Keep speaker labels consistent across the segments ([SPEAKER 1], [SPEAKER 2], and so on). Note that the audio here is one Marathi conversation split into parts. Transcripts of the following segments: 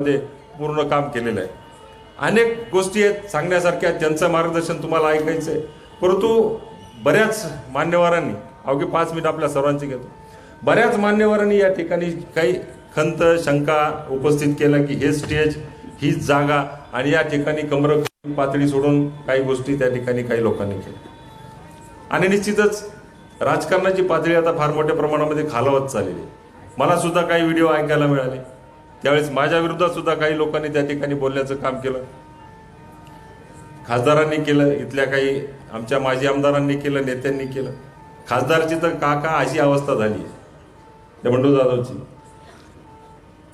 [SPEAKER 1] मध्ये पूर्ण काम केलेलं आहे. अनेक गोष्टी आहेत सांगण्यासारख्या त्यांचं मार्गदर्शन तुम्हाला ऐकायचं आहे परंतु बऱ्याच मान्यवरांनी अवघे पाच मिनिट आपल्या सर्वांची घेतो. बऱ्याच मान्यवरांनी या ठिकाणी काही खंत शंका उपस्थित केल्या की हे स्टेज हीच जागा आणि या ठिकाणी कमर पातळी सोडून काही गोष्टी त्या ठिकाणी काही लोकांनी केल्या. आणि निश्चितच राजकारणाची पातळी आता फार मोठ्या प्रमाणामध्ये खालावत चाललेली आहे. मला सुद्धा काही व्हिडिओ ऐकायला मिळाले. त्यावेळेस माझ्या विरोधात सुद्धा काही लोकांनी त्या ठिकाणी बोलण्याचं काम केलं. खासदारांनी केलं इथल्या काही आमच्या माजी आमदारांनी केलं नेत्यांनी केलं. खासदारची तर का का अशी अवस्था झाली. आहे त्या बंडू जाधवची.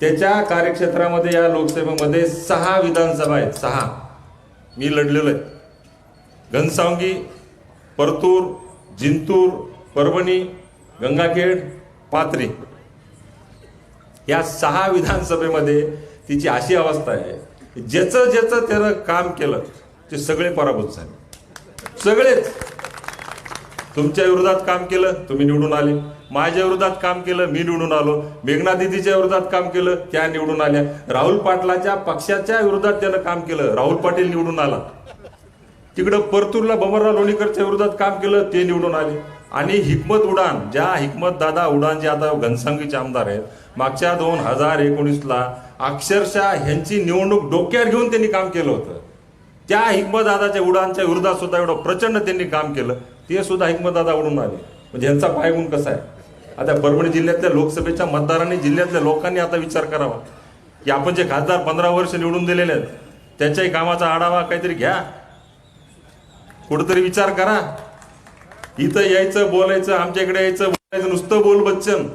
[SPEAKER 1] त्याच्या कार्यक्षेत्रामध्ये या लोकसभेमध्ये सहा विधानसभा आहेत सहा. मी लढलेलो आहे. घनसावंगी परतूर जिंतूर परभणी गंगाखेड पाथरी. या सहा विधानसभेमध्ये तिची अशी अवस्था आहे ज्याचं ज्याचं त्यानं काम केलं ते सगळे पराभूत झाले. सगळेच. तुमच्या विरोधात काम केलं तुम्ही निवडून आले. माझ्या विरोधात काम केलं मी निवडून आलो. मेघना दिदीच्या विरोधात काम केलं त्या निवडून आल्या. राहुल पाटलाच्या पक्षाच्या विरोधात त्यानं काम केलं. राहुल पाटील निवडून आला. तिकडं परतूरला बमरराव लोणीकरच्या विरोधात काम केलं ते निवडून आले. आणि हिकमत उडान ज्या हिकमत दादा उडान जे आता घनसांगीचे आमदार आहेत मागच्या दोन हजार एकोणीसला अक्षरशः ह्यांची निवडणूक डोक्यावर घेऊन त्यांनी काम केलं होतं. त्या हिकमत दादाच्या उडानच्या विरोधात सुद्धा एवढं प्रचंड त्यांनी काम केलं. ते सुद्धा हिकमतदादा उडून आले. म्हणजे ह्यांचा पायगुण कसा आहे? आता परभणी जिल्ह्यातल्या लोकसभेच्या मतदारांनी जिल्ह्यातल्या लोकांनी आता विचार करावा. की आपण जे खासदार पंधरा वर्ष निवडून दिलेले आहेत त्याच्याही कामाचा आढावा काहीतरी घ्या. कुठंतरी विचार करा. इथं यायचं बोलायचं आमच्या इकडे यायचं बोलायचं नुसतं बोल बच्चन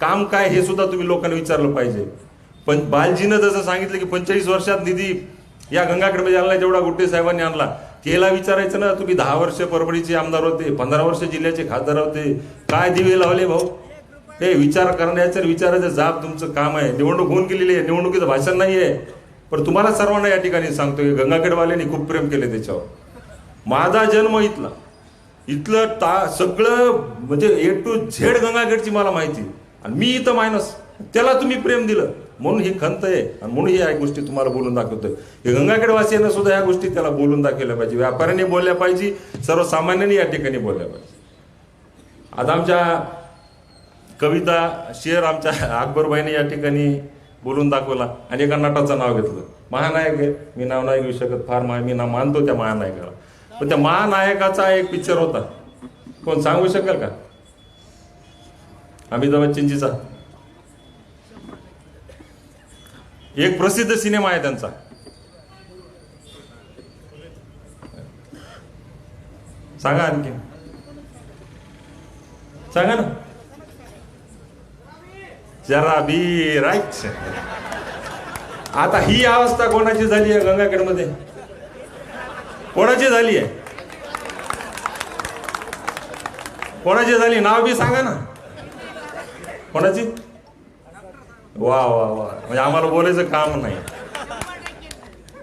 [SPEAKER 1] काम काय हे सुद्धा तुम्ही लोकांनी विचारलं पाहिजे. पण बालजीनं जसं सांगितलं की पंचेचाळीस वर्षात निधी या गंगाखेडमध्ये आणला जेवढा गुट्टे साहेबांनी आणला. त्याला विचारायचं ना तुम्ही दहा वर्ष परभणीचे आमदार होते पंधरा वर्ष जिल्ह्याचे खासदार होते. काय दिवे लावले भाऊ? हे विचार करण्याचं विचारायचं जाब तुमचं काम आहे. निवडणूक होऊन गेलेली आहे. निवडणुकीचं भाषण नाही आहे. पण तुम्हाला सर्वांना या ठिकाणी सांगतो की गंगाखेडवाल्यांनी खूप प्रेम केले त्याच्यावर. माझा जन्म इथला. इथलं ता सगळं म्हणजे ए टू झेड गंगाखेडची मला माहिती. आणि मी इथं मायनस त्याला तुम्ही प्रेम दिलं. म्हणून ही खंत आहे. आणि म्हणून या गोष्टी तुम्हाला बोलून दाखवतोय. हे गंगाखेडवासियांना सुद्धा या गोष्टी त्याला बोलून दाखवल्या पाहिजे. व्यापाऱ्यांनी बोलल्या पाहिजे. सर्वसामान्यांनी या ठिकाणी बोलल्या पाहिजे. आता आमच्या कविता शेर आमच्या अकबरबाईने या ठिकाणी बोलून दाखवला. आणि एका नटाचं नाव घेतलं. महानायक आहे. मी नाव नाही घेऊ शकत. फार मा मी ना मानतो त्या महानायकाला. पण त्या महानायकाचा एक पिक्चर होता. कोण सांगू शकेल का? अमिताभ बच्चनजीचा. एक प्रसिद्ध सिनेमा आहे त्यांचा. सांगा आणखी. सांगा ना. जरा बी राईट. आता ही अवस्था कोणाची झाली आहे गंगाखेडमध्ये? कोणाची झाली आहे? कोणाची झाली? नाव बी सांगा ना. कोणाची? वा वा वा. म्हणजे आम्हाला बोलायचं काम नाही.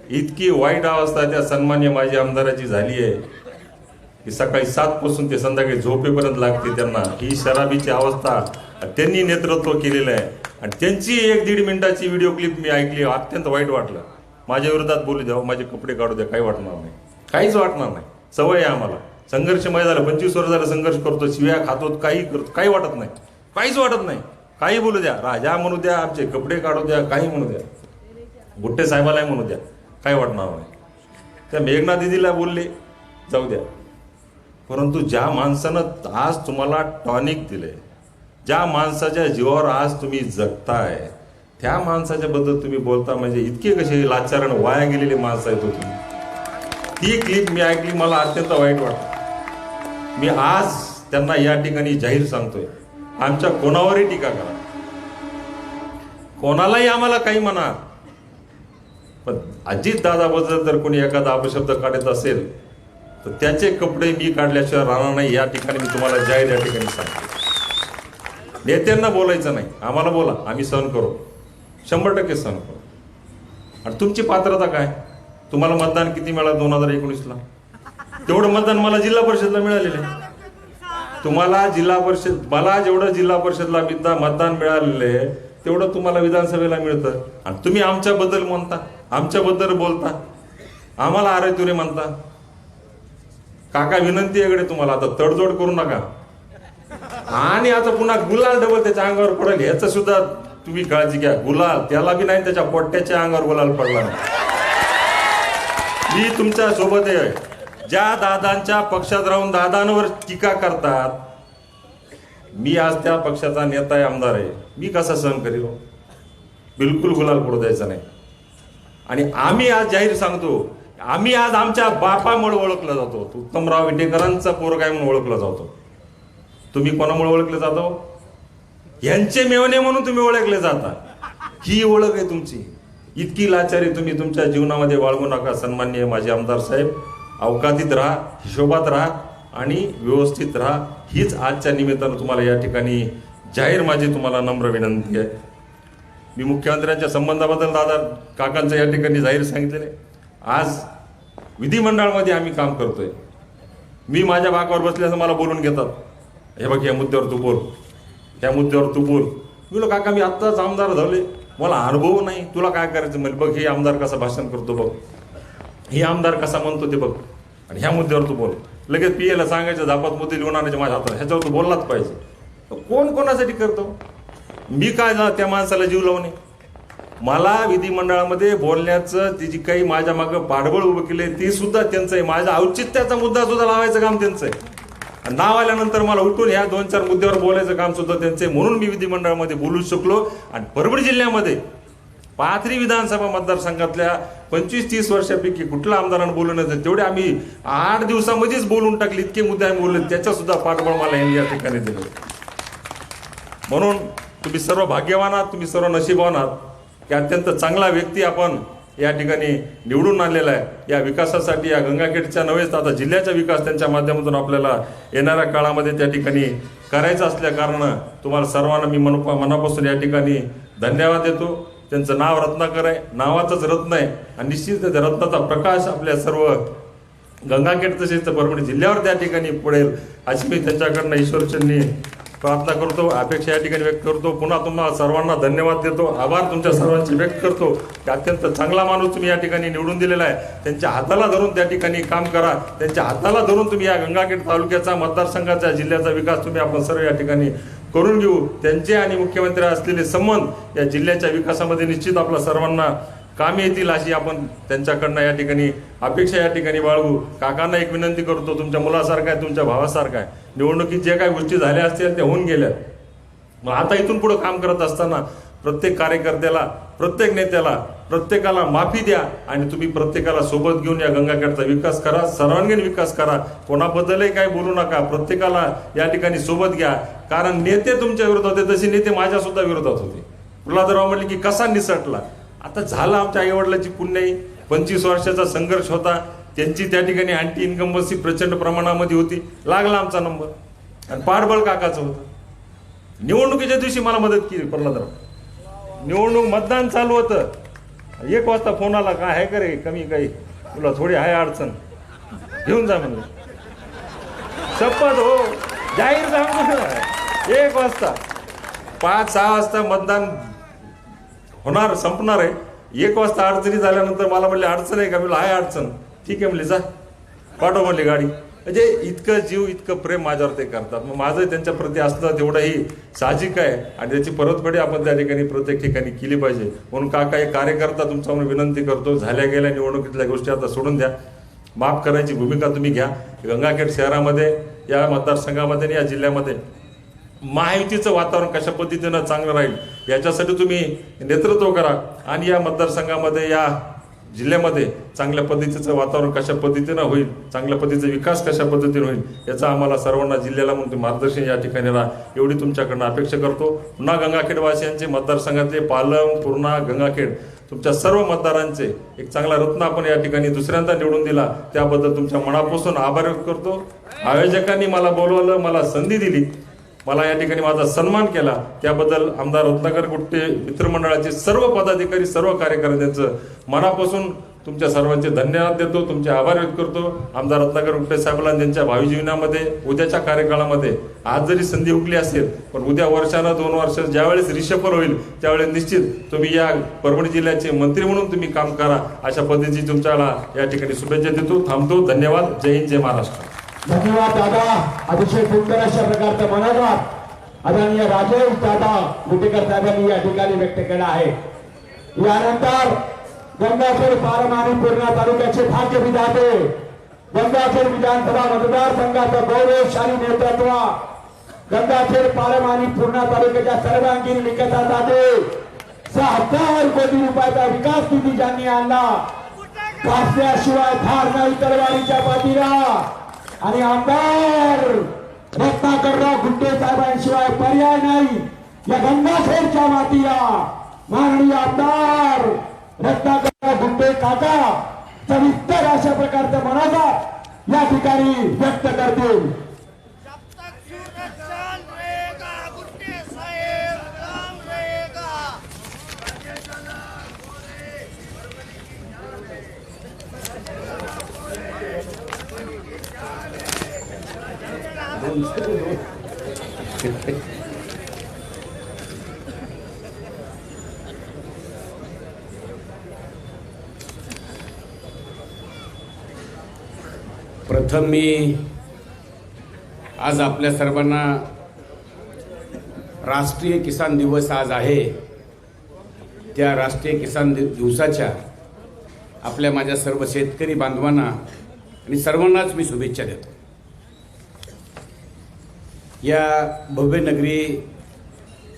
[SPEAKER 1] इतकी वाईट अवस्था त्या सन्मान्य माझी आमदाराची झाली आहे की सकाळी सात पासून ते संध्याकाळी झोपेपर्यंत लागते त्यांना. ही शराबीची अवस्था त्यांनी नेतृत्व केलेलं आहे. आणि त्यांची एक दीड मिनिटाची व्हिडिओ क्लिप मी ऐकली अत्यंत वाईट वाटलं. माझ्या विरोधात बोलू द्या माझे कपडे काढू द्या काही वाटणार नाही. काहीच वाटणार नाही. सवय आहे आम्हाला. संघर्षमय झालं पंचवीस वर्ष झालं संघर्ष करतो शिव्या खातो काही करतो काही वाटत नाही. काहीच वाटत नाही. काही बोलू द्या. राजा म्हणू द्या आमचे कपडे काढू द्या काही म्हणू द्या. गुट्टे साहेबालाही म्हणू द्या. काही वाटणार नाही. त्या मेघना दिदीला बोलले जाऊ द्या. परंतु ज्या माणसानं आज तुम्हाला टॉनिक दिले ज्या माणसाच्या जीवावर आज तुम्ही जगताय त्या माणसाच्या बद्दल तुम्ही बोलता म्हणजे इतके कसे लाचारण वाया गेलेले माणसं आहेत हो तुम्ही. ती क्लिप मी ऐकली मला अत्यंत वाईट वाटतं मी आज त्यांना या ठिकाणी जाहीर सांगतोय. आमच्या कोणावरही टीका करा. कोणालाही आम्हाला काही म्हणा. पण अजित दादाबद्दल जर कोणी एखादा अपशब्द काढत असेल तर त्याचे कपडे मी काढल्याशिवाय राहणार नाही. या ठिकाणी मी तुम्हाला जाहीर या ठिकाणी सांगतो. नेत्यांना बोलायचं नाही. आम्हाला बोला. आम्ही सहन करू. शंभर टक्के सहन करू. आणि तुमची पात्रता काय? तुम्हाला मतदान किती मिळालं? दोन हजार एकोणीसला. तेवढं मतदान मला जिल्हा परिषदला मिळालेलं आहे. तुम्हाला जिल्हा परिषद मला जेवढं जिल्हा परिषदला मतदान मिळालेलं आहे तेवढं तुम्हाला विधानसभेला मिळतं. आणि तुम्ही आमच्याबद्दल म्हणता आमच्याबद्दल बोलता. आम्हाला अरे तुरे म्हणता. काका विनंती आहे इकडे तुम्हाला आता तडजोड करू नका. आणि आता पुन्हा गुलाल डबल त्याच्या अंगावर पडेल. ह्याचं सुद्धा तुम्ही काळजी घ्या. गुलाल त्याला बी नाही त्याच्या पोट्याच्या अंगावर गुलाल पडला नाही. मी तुमच्यासोबत आहे. ज्या दादांच्या पक्षात राहून दादांवर टीका करतात मी आज त्या पक्षाचा नेता आहे आमदार आहे. मी कसा सहन करील? बिलकुल गुलाल पडू द्यायचा नाही. आणि आम्ही आज जाहीर सांगतो आम्ही आज आमच्या बापामुळे ओळखला जातो. उत्तमराव विटेकरांचा पोरग आहे म्हणून ओळखला जातो. तुम्ही कोणामुळे ओळखले जातो? यांचे मेवणे म्हणून तुम्ही ओळखले जाता. ही ओळख आहे तुमची. इतकी लाचारी तुम्ही तुमच्या जीवनामध्ये बाळगू नका सन्माननीय माझे आमदार साहेब. अवकातीत राहा हिशोबात राहा आणि व्यवस्थित राहा. हीच आजच्या निमित्तानं तुम्हाला या ठिकाणी जाहीर माझी तुम्हाला नम्र विनंती आहे. मी मुख्यमंत्र्यांच्या संबंधाबद्दल दादा काकांचं या ठिकाणी जाहीर सांगितलेलं आहे. आज विधिमंडळामध्ये आम्ही काम करतोय. मी माझ्या भागावर बसल्याचं असं मला बोलून घेतात. हे बघ या मुद्द्यावर तू बोल. या मुद्द्यावर तू बोल. मी काका मी आत्ताच आमदार झाले मला अनुभव नाही. तुला काय करायचं? म्हणजे बघ हे आमदार कसा भाषण करतो बघ. हे आमदार कसा म्हणतो ते बघ. आणि ह्या मुद्द्यावर तू बोल. लगेच पी एला सांगायचं झापात मुद्दे लिहून आणायचे माझ्या हातात ह्याच्यावर तू बोललाच पाहिजे. कोण कोणासाठी करतो? मी काय जा त्या माणसाला जीव लावणे मला विधिमंडळामध्ये बोलण्याचं ती जी काही माझ्या मागं पाठबळ उभं केले ती सुद्धा त्यांचं आहे. माझ्या औचित्याचा मुद्दा सुद्धा लावायचं काम त्यांचं आहे. नाव आल्यानंतर मला उठून ह्या दोन चार मुद्द्यावर बोलायचं काम सुद्धा त्यांचं आहे. म्हणून मी विधिमंडळामध्ये बोलू शकलो. आणि परभणी जिल्ह्यामध्ये पाथरी विधानसभा मतदारसंघातल्या पंचवीस तीस वर्षापैकी कुठल्या आमदारानं बोलू नये तेवढे आम्ही आठ दिवसामध्येच बोलून टाकले इतके मुद्दे आम्ही बोलले त्याच्या सुद्धा पाठबळ मला यांनी या ठिकाणी दिलं. म्हणून तुम्ही सर्व भाग्यवान आहात तुम्ही सर्व नशीबवान आहात. की अत्यंत चांगला व्यक्ती आपण या ठिकाणी निवडून आणलेला आहे. या विकासासाठी या गंगाखेडच्या नव्हेच आता जिल्ह्याचा विकास त्यांच्या माध्यमातून आपल्याला येणाऱ्या काळामध्ये त्या ठिकाणी करायचा असल्याकारणं तुम्हाला सर्वांना मी मनपा मनापासून या ठिकाणी धन्यवाद देतो. त्यांचं नाव रत्नाकर आहे. नावाचंच रत्न आहे. आणि निश्चित त्या रत्नाचा प्रकाश आपल्या सर्व गंगाखेड तसेच परभणी जिल्ह्यावर त्या ठिकाणी पडेल अशी मी त्यांच्याकडनं ईश्वरचंनी प्रार्थना करतो अपेक्षा या ठिकाणी व्यक्त करतो. पुन्हा तुम्हाला सर्वांना धन्यवाद देतो. आभार तुमच्या सर्वांचे व्यक्त करतो. की अत्यंत चांगला माणूस तुम्ही या ठिकाणी निवडून दिलेला आहे. त्यांच्या हाताला धरून त्या ठिकाणी काम करा. त्यांच्या हाताला धरून तुम्ही या गंगाखेड तालुक्याचा मतदारसंघाचा जिल्ह्याचा विकास तुम्ही आपण सर्व या ठिकाणी करून घेऊ. त्यांचे आणि मुख्यमंत्री असलेले संबंध या जिल्ह्याच्या विकासामध्ये निश्चित आपल्या सर्वांना कामे येतील अशी आपण त्यांच्याकडनं या ठिकाणी अपेक्षा या ठिकाणी बाळगू. काकांना एक विनंती करतो तुमच्या मुलासारखा आहे तुमच्या भावासारखा आहे. निवडणुकीत जे काही गोष्टी झाल्या असतील त्या होऊन गेल्या मग आता इथून पुढे काम करत असताना प्रत्येक कार्यकर्त्याला प्रत्येक नेत्याला प्रत्येकाला माफी द्या आणि तुम्ही प्रत्येकाला सोबत घेऊन या गंगाखेडचा विकास करा सर्वांगीण विकास करा. कोणाबद्दलही काही बोलू नका. प्रत्येकाला या ठिकाणी सोबत घ्या. कारण नेते तुमच्या विरोधात होते तसे नेते माझ्या सुद्धा विरोधात होते. प्रल्हादराव म्हटले की कसा निसटला? आता झाला आमच्या आईवडिलाची पुण्याई पंचवीस वर्षाचा संघर्ष होता. त्यांची त्या ठिकाणी अँटी इन्कम्बन्सी प्रचंड प्रमाणामध्ये होती. लागला आमचा नंबर आणि पाठबळ काकाचं होतं. निवडणुकीच्या दिवशी मला मदत केली प्रल्हादराव निवडणूक मतदान चालू होतं. एक वाजता फोन आला काय आहे का रे? कमी काही. तुला थोडी आहे अडचण. घेऊन जा म्हणलं. शपथ हो. जाहीर सांगतो एक वाजता. पाच सहा वाजता मतदान होणार संपणार आहे. एक वाजता अडचणी झाल्यानंतर मला म्हणले अडचण आहे का? मी आहे अडचण. ठीक आहे. म्हणले जा. पाठव म्हणली गाडी. म्हणजे इतकं जीव इतकं प्रेम माझ्यावर ते करतात. मग माझं त्यांच्या प्रती असणं तेवढंही साहजिक आहे. आणि त्याची परतफेडी आपण त्या ठिकाणी प्रत्येक ठिकाणी केली पाहिजे. म्हणून काका एक कार्यकर्ता तुमच्यावर विनंती करतो झाल्या गेल्या निवडणुकीतल्या गोष्टी आता सोडून द्या. माफ करायची भूमिका तुम्ही घ्या. गंगाखेड शहरामध्ये या मतदारसंघामध्ये आणि या जिल्ह्यामध्ये महायुतीचं वातावरण कशा पद्धतीनं चांगलं राहील याच्यासाठी तुम्ही नेतृत्व करा. आणि या मतदारसंघामध्ये या जिल्ह्यामध्ये चांगल्या पद्धतीचं वातावरण कशा पद्धतीनं होईल चांगल्या पद्धतीचा विकास कशा पद्धतीनं होईल याचा आम्हाला सर्वांना जिल्ह्याला म्हणून मार्गदर्शन या ठिकाणी राहा एवढी तुमच्याकडनं अपेक्षा करतो. पुन्हा गंगाखेडवासियांचे मतदारसंघातले पालम पूर्णा गंगाखेड तुमच्या सर्व मतदारांचे एक चांगला रत्न आपण या ठिकाणी दुसऱ्यांदा निवडून दिला त्याबद्दल तुमच्या मनापासून आभार व्यक्त करतो. आयोजकांनी मला बोलवलं मला संधी दिली. मला या ठिकाणी माझा सन्मान केला. त्याबद्दल आमदार रत्नाकर गुट्टे मित्रमंडळाचे सर्व पदाधिकारी सर्व कार्यकर्त्यांचं मनापासून तुमच्या सर्वांचे धन्यवाद देतो तुमचे आभार व्यक्त करतो. आमदार रत्नाकर गुट्टे साहेबांना त्यांच्या भावी जीवनामध्ये उद्याच्या कार्यकाळामध्ये आज जरी संधी हुकली असेल पण उद्या वर्षानं दोन वर्ष ज्यावेळेस रिशफल होईल त्यावेळेस निश्चित तुम्ही या परभणी जिल्ह्याचे मंत्री म्हणून तुम्ही काम करा अशा पद्धतीची तुमच्याला या ठिकाणी शुभेच्छा देतो थांबतो. धन्यवाद. जय हिंद जय महाराष्ट्र.
[SPEAKER 2] धन्यवाद दादा. अतिशय सुंदर अशा प्रकारचा मनोगत आदरणीय राजेश दादा मुटेकर साहेबांनी या ठिकाणी व्यक्त केला आहे. यानंतर गंगाखेड पारमानी पूर्णा तालुक्याचे भाग्य विधाते गंगाखेड विधानसभा मतदारसंघाचं गौरवशाली नेतृत्व गंगाखेड पारम आणि पूर्णा तालुक्याच्या सर्वांगीण विकासासाठी सहा कोटी रुपयाचा विकास निधी ज्यांनी आणला फासल्याशिवाय फार नाही तलवारीच्या पाठीला. आणि आमदार रत्नाकरराव गुंडे साहेबांशिवाय पर्याय नाही. या गंगाखेडच्या मातीला माननीय आमदार रत्नाकरराव गुंडे काका सविस्तर अशा प्रकारचं मनाचा या ठिकाणी व्यक्त करतील.
[SPEAKER 3] प्रथम मी आज आपल्या सर्वांना राष्ट्रीय किसान दिवस आज आहे. त्या राष्ट्रीय किसान दिवसाच्या आपल्या माझ्या सर्व शेतकरी बांधवांना आणि सर्वांनाच मी शुभेच्छा देतो. या भव्य नगरी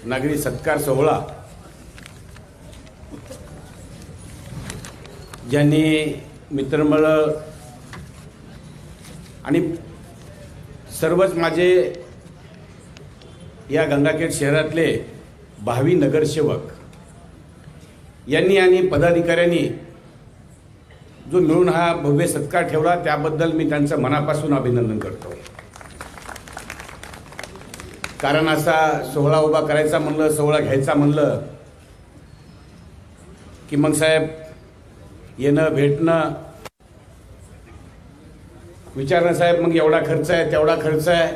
[SPEAKER 3] नागरी सत्कार सोहळा ज्यांनी मित्रमंडळ आणि सर्वच माझे या गंगाखेड शहरातले भावी नगरसेवक यांनी आणि पदाधिकाऱ्यांनी जो मिळून हा भव्य सत्कार ठेवला त्याबद्दल मी त्यांचं मनापासून अभिनंदन करतो. कारण असा सोहळा उभा करायचा म्हणलं सोहळा घ्यायचा म्हणलं की मग साहेब येणं भेटणं विचारणं साहेब मग एवढा खर्च आहे तेवढा खर्च आहे.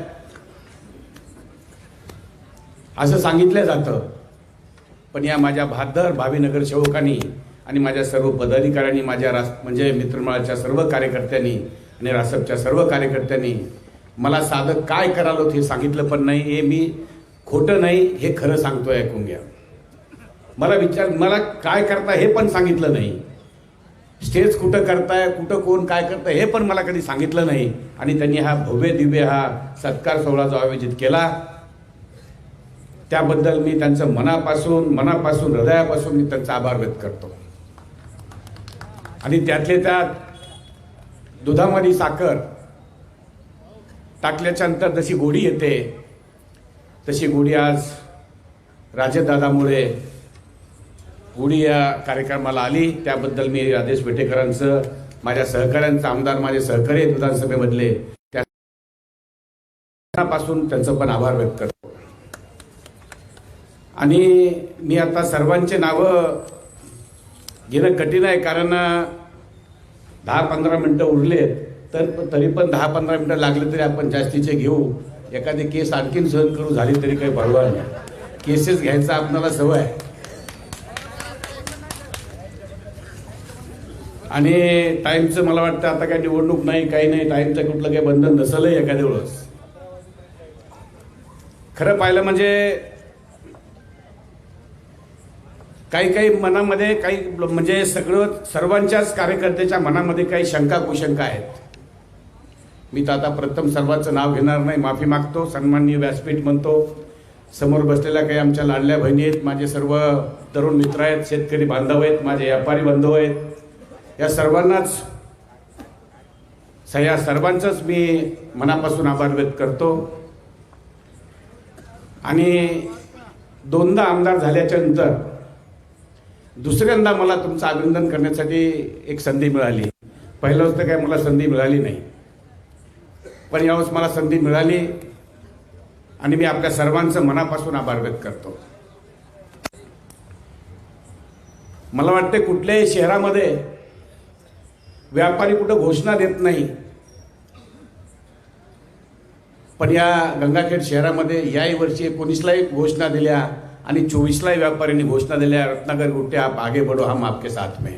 [SPEAKER 3] असं सांगितलं जातं. पण या माझ्या भादर भावी नगरसेवकांनी आणि माझ्या सर्व पदाधिकाऱ्यांनी माझ्या रास म्हणजे मित्रमळाच्या सर्व कार्यकर्त्यांनी आणि रासपच्या सर्व कार्यकर्त्यांनी मला साधं काय करालो हे सांगितलं पण नाही हे मी खोटं नाही हे खरं सांगतोय ऐकून घ्या. मला विचार मला काय करता हे पण सांगितलं नाही. स्टेज कुठं करताय कुठं कोण काय करताय हे पण मला कधी सांगितलं नाही. आणि त्यांनी हा भव्य दिव्य हा सत्कार सोहळा जो आयोजित केला. त्याबद्दल मी त्यांचं मनापासून मनापासून हृदयापासून मी त्यांचा आभार व्यक्त करतो. आणि त्यातले त्यात दुधामध्ये साखर टाकल्याच्या नंतर जशी गोडी येते तशी गोडी आज राजदादामुळे गुढी या कार्यक्रमाला आली. त्याबद्दल मी राजेश बेटेकरांचं माझ्या सहकाऱ्यांचं आमदार माझे सहकारी आहेत विधानसभेमधले त्यापासून त्यांचं पण आभार व्यक्त करतो. आणि मी आता सर्वांचे नावं घेणं कठीण आहे कारण दहा पंधरा मिनटं उरलेत. तर तरी पण दहा पंधरा मिनटं लागले तरी आपण जास्तीचे घेऊ. एखादी केस आणखीन सहन करू झाली तरी काही परवा नाही. केसेस घ्यायचा आपल्याला सवय आहे. आणि टाईमचं मला वाटतं आता काही निवडणूक नाही काही नाही टाईमचं कुठलं काही बंधन नसलंही एखाद्या वेळेस. खरं पाहिलं म्हणजे काही काही मनामध्ये काही म्हणजे सगळं सर्वांच्याच कार्यकर्त्याच्या मनामध्ये काही शंका कुशंका आहेत. मी तर आता प्रथम सर्वांचं नाव घेणार नाही माफी मागतो सन्माननीय व्यासपीठ म्हणतो समोर बसलेल्या काही आमच्या लाडल्या बहिणी आहेत माझे सर्व तरुण मित्र आहेत शेतकरी बांधव आहेत माझे व्यापारी बांधव आहेत. या सर्वांनाच या सर्वांचंच मी मनापासून आभार व्यक्त करतो. आणि दोनदा आमदार झाल्याच्यानंतर दुसऱ्यांदा मला तुमचं अभिनंदन करण्यासाठी एक संधी मिळाली. पहिलं होतं काय मला संधी मिळाली नाही. पण यावेळेस मला संधी मिळाली आणि मी आपल्या सर्वांचं मनापासून आभार व्यक्त करतो. मला वाटते कुठल्याही शहरामध्ये व्यापारी कुठं घोषणा देत नाही. पण या गंगाखेड शहरामध्ये याही वर्षी एकोणीसलाही घोषणा दिल्या आणि चोवीसलाही व्यापाऱ्यांनी घोषणा दिल्या रत्नागर गुट्टे आप आगे बढो हम आपके साथ में.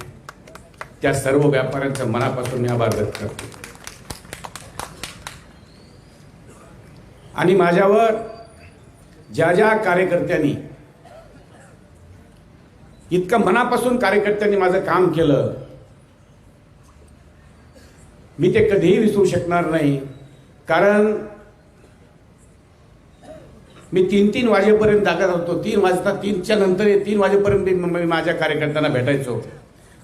[SPEAKER 3] त्या सर्व व्यापाऱ्यांचं मनापासून मी आभार व्यक्त करतो. आणि माझ्यावर ज्या ज्या कार्यकर्त्यांनी इतकं मनापासून कार्यकर्त्यांनी माझं काम केलं मी ते कधीही विसरू शकणार नाही. कारण मी तीन तीन वाजेपर्यंत जागा होतो. तीन वाजता तीनच्या नंतर तीन वाजेपर्यंत मी मी माझ्या कार्यकर्त्यांना भेटायचो.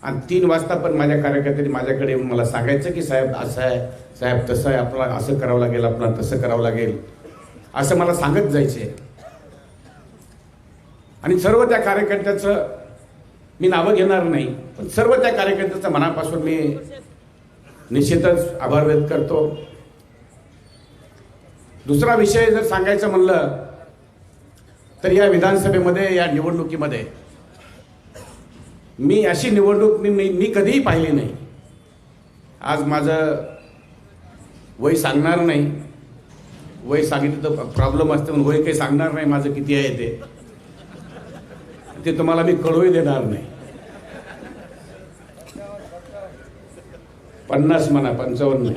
[SPEAKER 3] आणि तीन वाजता पण माझ्या कार्यकर्त्यांनी माझ्याकडे येऊन मला सांगायचं की साहेब असं आहे साहेब तसं आहे आपला असं करावं लागेल आपला तसं करावं लागेल. असं मला सांगत जायचे. आणि सर्व त्या कार्यकर्त्याचं मी नावं घेणार नाही पण सर्व त्या कार्यकर्त्याचं मनापासून मी निश्चितच आभार व्यक्त करतो. दुसरा विषय जर सांगायचं म्हणलं तर या विधानसभेमध्ये या निवडणुकीमध्ये मी अशी निवडणूक मी मी मी कधीही पाहिली नाही. आज माझं वय सांगणार नाही. वय सांगितलं तर प्रॉब्लेम असते म्हणून वय काही सांगणार नाही माझं किती आहे ते. ते तुम्हाला मी कळूही देणार नाही. पन्नास म्हणा पंचावन्न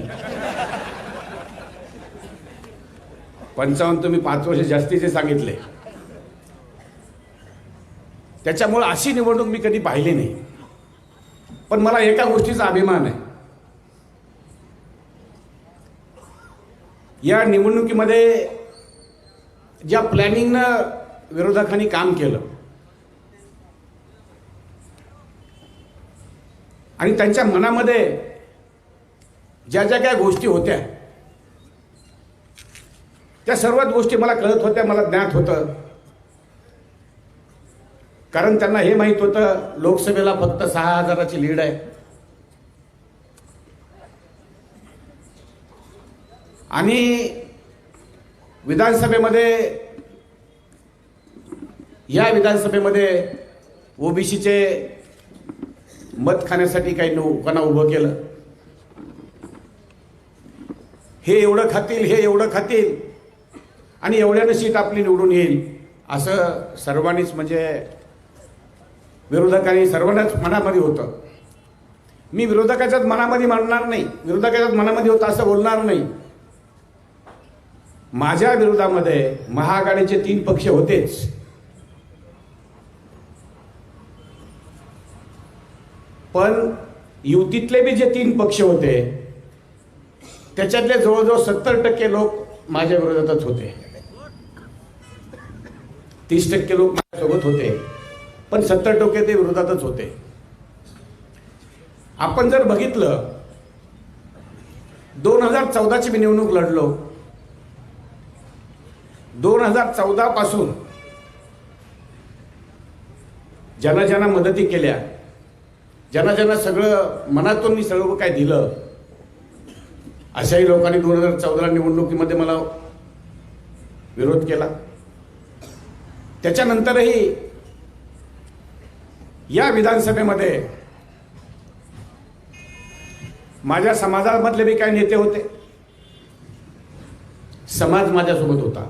[SPEAKER 3] पंचावन्न तुम्ही पाच वर्ष जास्तीचे सांगितले. त्याच्यामुळे अशी निवडणूक मी कधी पाहिली नाही. पण मला एका गोष्टीचा अभिमान आहे. या निवडणुकीमध्ये ज्या प्लॅनिंगनं विरोधकांनी काम केलं आणि त्यांच्या मनामध्ये ज्या ज्या काय गोष्टी होत्या त्या सर्वच गोष्टी मला कळत होत्या मला ज्ञात होतं. कारण त्यांना हे माहीत होतं लोकसभेला फक्त सहा हजाराची लीड आहे. आणि विधानसभेमध्ये या विधानसभेमध्ये ओबीसीचे मत खाण्यासाठी काही लोकांना उभं केलं. हे एवढं खातील हे एवढं खातील आणि एवढ्यानं सीट आपली निवडून येईल असं सर्वांनीच म्हणजे विरोधकांनी सर्वांनाच मनामध्ये होतं. मी विरोधकाच्याच मनामध्ये मांडणार नाही. विरोधकाच्याच मनामध्ये होतं असं बोलणार नाही. माझ्या विरोधामध्ये महाआघाडीचे तीन पक्ष होतेच. पण युतीतले बी जे तीन पक्ष होते त्याच्यातले जवळजवळ सत्तर टक्के लोक माझ्या विरोधातच होते. तीस टक्के लोक माझ्यासोबत होते पण सत्तर टक्के ते विरोधातच होते. आपण जर बघितलं दोन हजार चौदाची मी निवडणूक लढलो दोन हजार चौदा पासून ज्यांना ज्यांना मदती केल्या ज्यांना ज्यांना सगळं मनातून मी सगळं काय दिलं अशाही लोकांनी दोन हजार चौदा निवडणुकीमध्ये मला विरोध केला. त्याच्यानंतरही या विधानसभेमध्ये माझ्या समाजामधले बी काही नेते होते. समाज माझ्यासोबत होता.